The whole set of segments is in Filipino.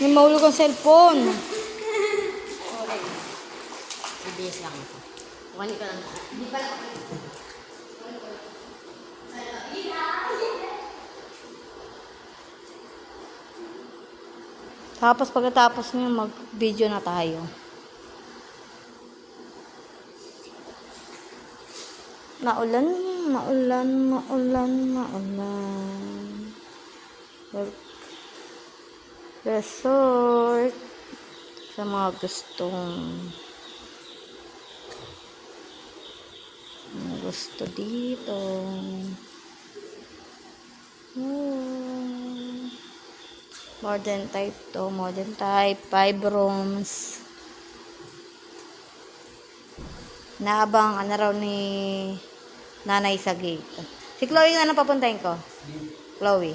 May mahulog ang cellphone. Okay. Ibilis lang ito. Kuhanin ko lang. Di ba? Tapos pagkatapos niyo mag-video na tayo. Naulan, naulan, naulan. Work. Resort. Sa mga gustong gusto dito. Oh. Modern type to. Modern type. Five rooms. Naabang ano raw ni nanay sa gate. Si Chloe lang papuntahin ko. Chloe.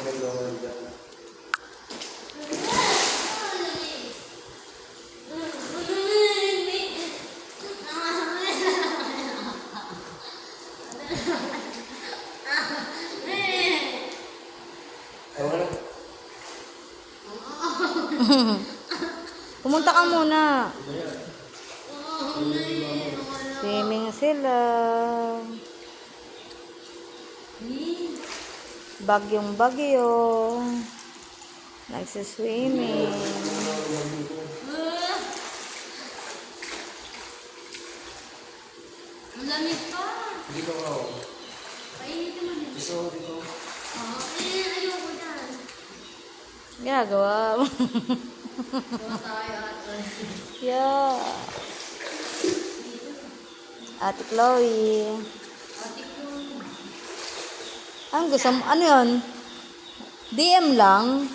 Pumunta ka muna. Swimming sila. Bagyong bagyo. Nagsiswimming. Ang lamig pa. Dito nga ako. Painitin mo din. Gusto ko dito. Eh, ayoko dyan. Ginagawa mo. Gawa tayo ate. yeah. Ate Chloe. Ate ko. Ang gusto mo? Ano yun? DM lang?